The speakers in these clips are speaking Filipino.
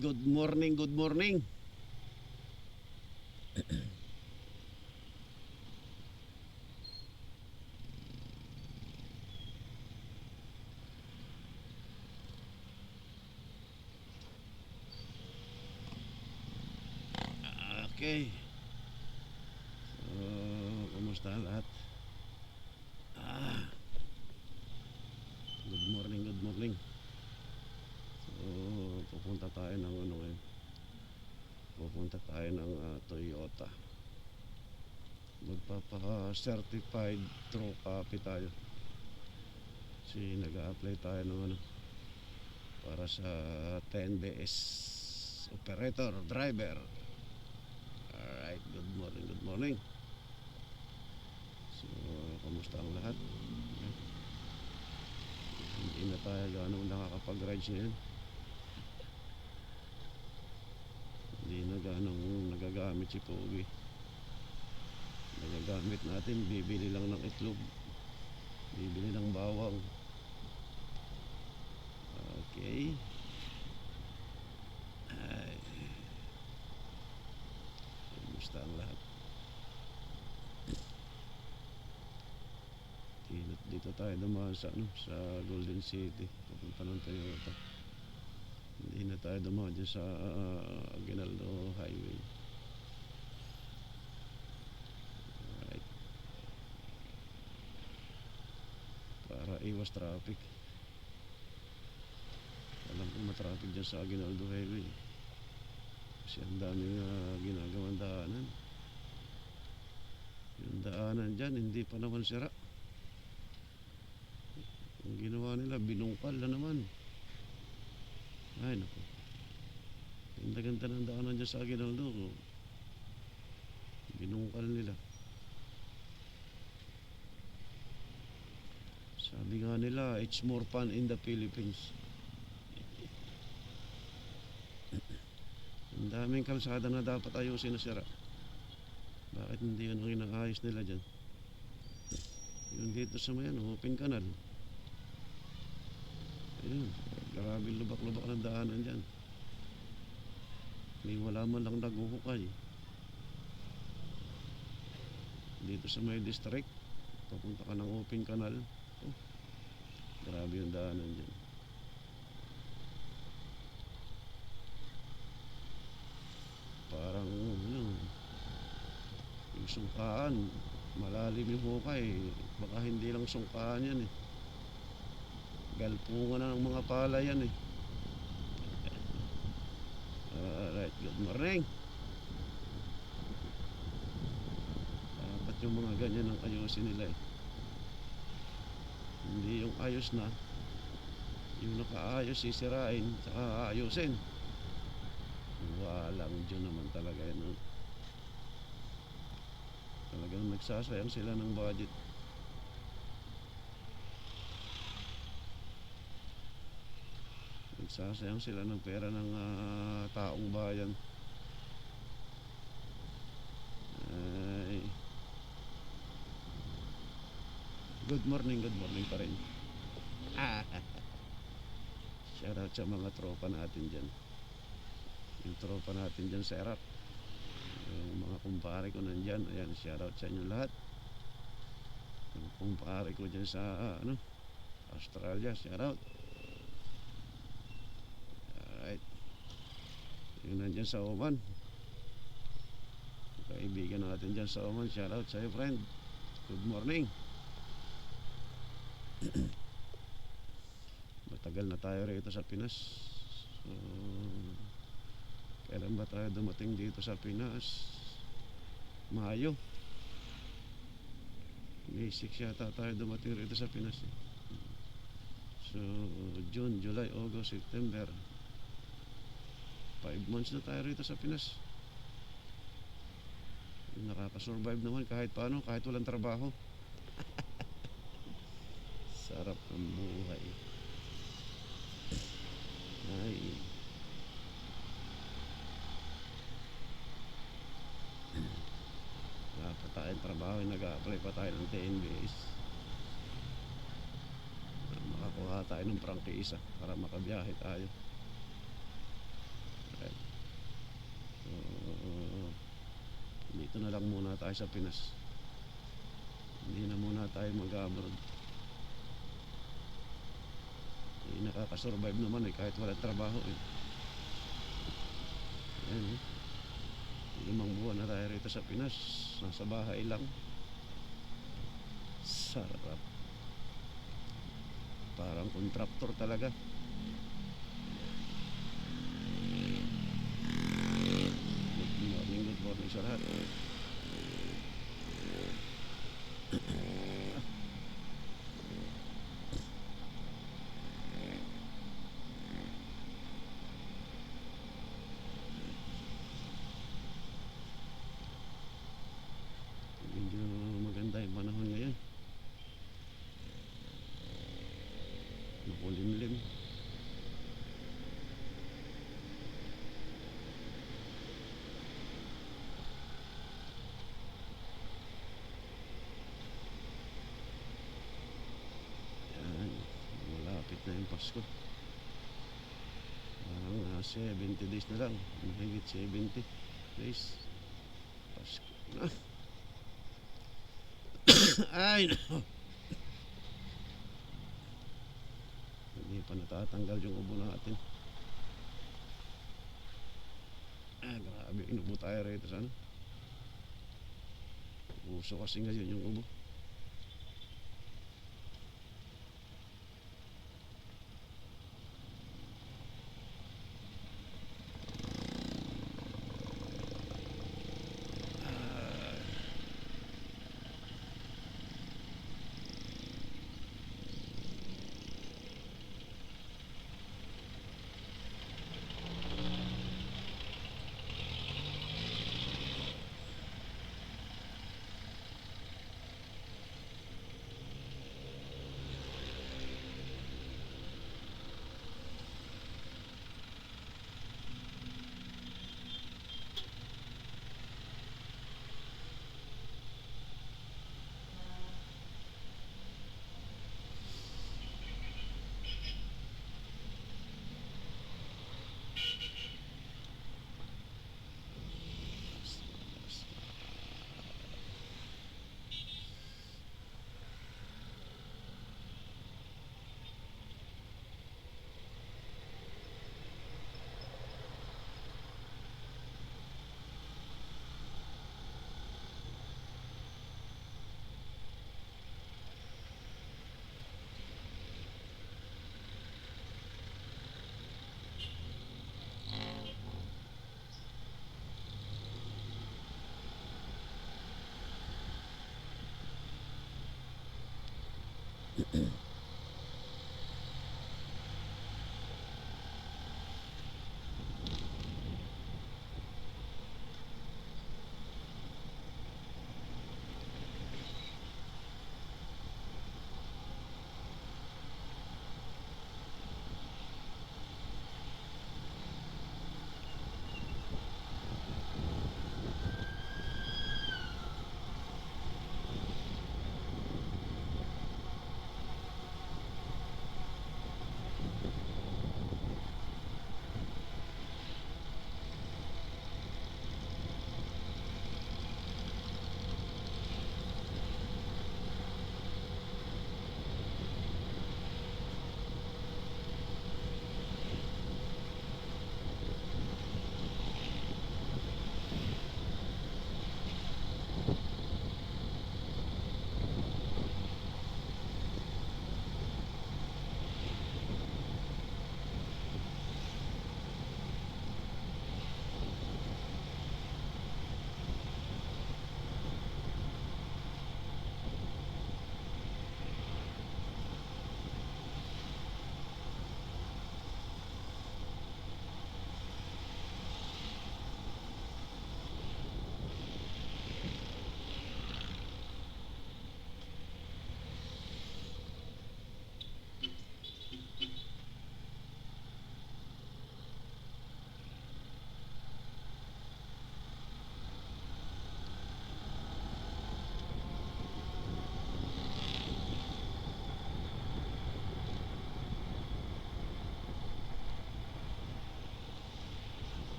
good morning, good morning. Okay. So, kumusta lahat? Ah. Good morning, good morning. Pupunta tayo ng ano ngayon. Pupunta tayo ng ah, Toyota. Magpapa-certified true copy tayo. Kasi nag-a-apply tayo ng ano para sa 10BS operator, driver. Alright, good morning, good morning. So, kamusta ang lahat? Hindi na tayo gano'ng nakakapag-rides ngayon. Hindi na gano'ng nagagamit si Pogi. Nagagamit natin, bibili lang ng itlog. Bibili ng bawang. Okay. Ay. Kumusta ang lahat? Dito, tayo dumaan sa, ano, sa Golden City. Papunta ng Toyota. Hindi na tayo dumaan dyan sa uh, Aguinaldo Highway. Alright. Para iwas traffic. Alam ko matraffic dyan sa Aguinaldo Highway. Kasi ang daming uh, ginagawang daanan. Yung daanan dyan, hindi pa naman sira. Ang ginawa nila, binungkal na naman. Ay, naku. Ganda-ganda ng daanan dyan sa Aguinaldo. Binungkal nila. Sabi nga nila, it's more fun in the Philippines. Ang daming kalsada na dapat ayusin na sira. Bakit hindi yun ang inaayos nila dyan? Yung dito sa mayan, open canal. Ayun, grabe lubak-lubak ng daanan dyan. May wala man lang naguhukay. Dito sa may district, papunta ka ng open canal. Oh, grabe yung daanan dyan. Parang, yun, yung sungkaan, malalim yung hukay. Baka hindi lang sungkaan yan eh. Galpungan na ng mga pala yan eh. Alright, good morning. Dapat yung mga ganyan ang ayusin nila eh. Hindi yung ayos na. Yung nakaayos sisirain, saka ayusin. Walang Diyon naman talaga yan. no? Talagang nagsasayang sila ng budget. Nagsasayang sila ng pera ng ah, taong bayan. Ay. Good morning, good morning pa rin. Shout out sa mga tropa natin dyan. Yung tropa natin dyan sa Iraq. Yung mga kumpare ko nandyan. Ayan, shout out sa inyo lahat. Yung kumpare ko dyan sa ah, ano, Australia, shout out. Alright. Yung nandyan sa Oman. Kaibigan natin dyan sa Oman, shout out sa'yo friend. Good morning. Matagal na tayo rito sa Pinas. So, kailan ba tayo dumating dito sa Pinas? Mayo. May 6 yata tayo dumating rito sa Pinas. eh. So, June, July, August, September. 5 months na tayo rito sa Pinas. Nakakasurvive naman kahit paano, kahit walang trabaho. Sarap ng buhay. Ay. Wala pa tayong trabaho, nag-a-apply pa tayo ng TNBS. Makakuha tayo ng prangkisa para makabiyahe tayo. Alright. So, dito na lang muna tayo sa Pinas. Hindi na muna tayo mag-abroad. Eh, nakakasurvive naman eh kahit wala trabaho eh. Ayan eh. Limang buwan na tayo rito sa Pinas. Nasa bahay lang. Sarap. Parang kontraktor talaga. Good morning, good morning sa lahat. Medyo maganda yung panahon ngayon. Makulimlim. Yan. Pasko. Parang uh, 70 days na lang. Mahigit 70 days. Pasko. Ay, no. Hindi pa natatanggal yung ubo natin. Ah, grabe. Inubo tayo rito sana. Uso kasi ngayon yung ubo. Mm.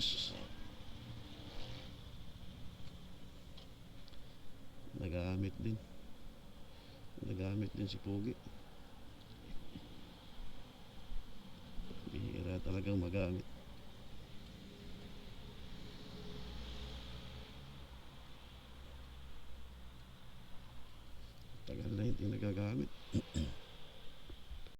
Diyos. Nagamit din. Nagamit din si Pogi. Bihira talagang magamit.